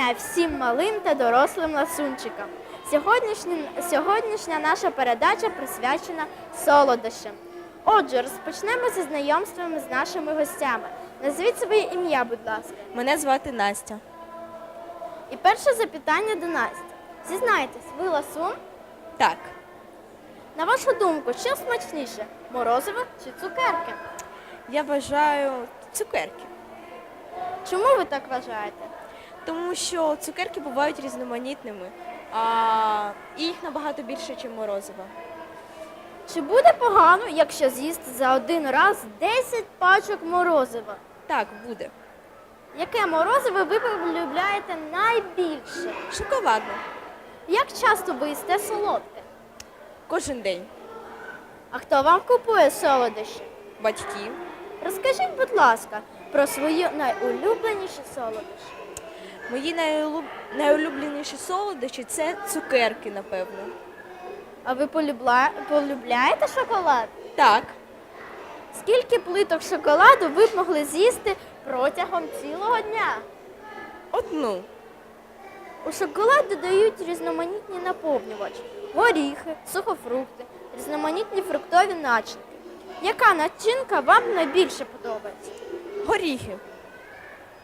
Дня всім малим та дорослим ласунчикам. Сьогоднішня, сьогоднішня наша передача присвячена солодощам. Отже, розпочнемо зі знайомствами з нашими гостями. Назвіть своє ім'я, будь ласка. Мене звати Настя. І перше запитання до Насті. Зізнайтесь, ви ласун? Так, На вашу думку, що смачніше морозиво чи цукерки? я вважаю цукерки, Чому ви так вважаєте? Тому що цукерки бувають різноманітними, а їх набагато більше, ніж морозиво. Чи буде погано, якщо з'їсти за один раз 10 пачок морозива? Так, буде. Яке морозиво ви полюбляєте найбільше? Шоколадно. Як часто ви їсте солодке? Кожен день. А хто вам купує солодощі? Батьки. Розкажіть, будь ласка, про свої найулюбленіші солодощі. Мої найулюб... найулюбленіші солодощі це цукерки, напевно. А ви полюбла... полюбляєте шоколад? Так, Скільки плиток шоколаду ви б могли з'їсти протягом цілого дня? одну. У шоколад додають різноманітні наповнювачі, горіхи, сухофрукти, різноманітні фруктові начинки. Яка начинка вам найбільше подобається? Горіхи.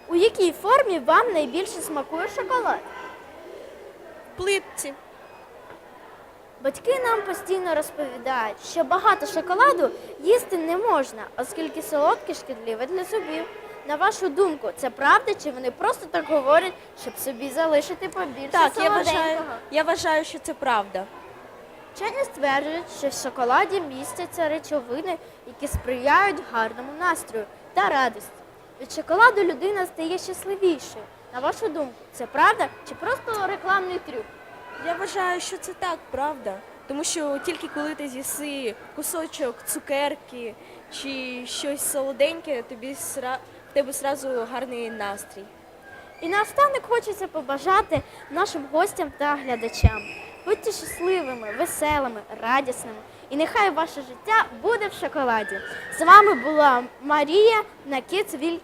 У якій формі вам найбільше смакує шоколад? Плитці. Батьки нам постійно розповідають, що багато шоколаду їсти не можна, оскільки солодке шкідливе для зубів. На вашу думку, це правда, чи вони просто так говорять, щоб собі залишити побільше Так, я солоденького? вважаю, я вважаю, що це правда. Вчені стверджують, що в шоколаді містяться речовини, які сприяють гарному настрою та радості. Від шоколаду людина стає щасливішою. На вашу думку, це правда чи просто рекламний трюк? Я вважаю, що це так, правда. Тому що тільки коли ти з'їси кусочок цукерки чи щось солоденьке, тобі сра... в тебе одразу гарний настрій. І наостанок хочеться побажати нашим гостям та глядачам. Будьте щасливими, веселими, радісними, і нехай ваше життя буде в шоколаді. З вами була Марія на TV.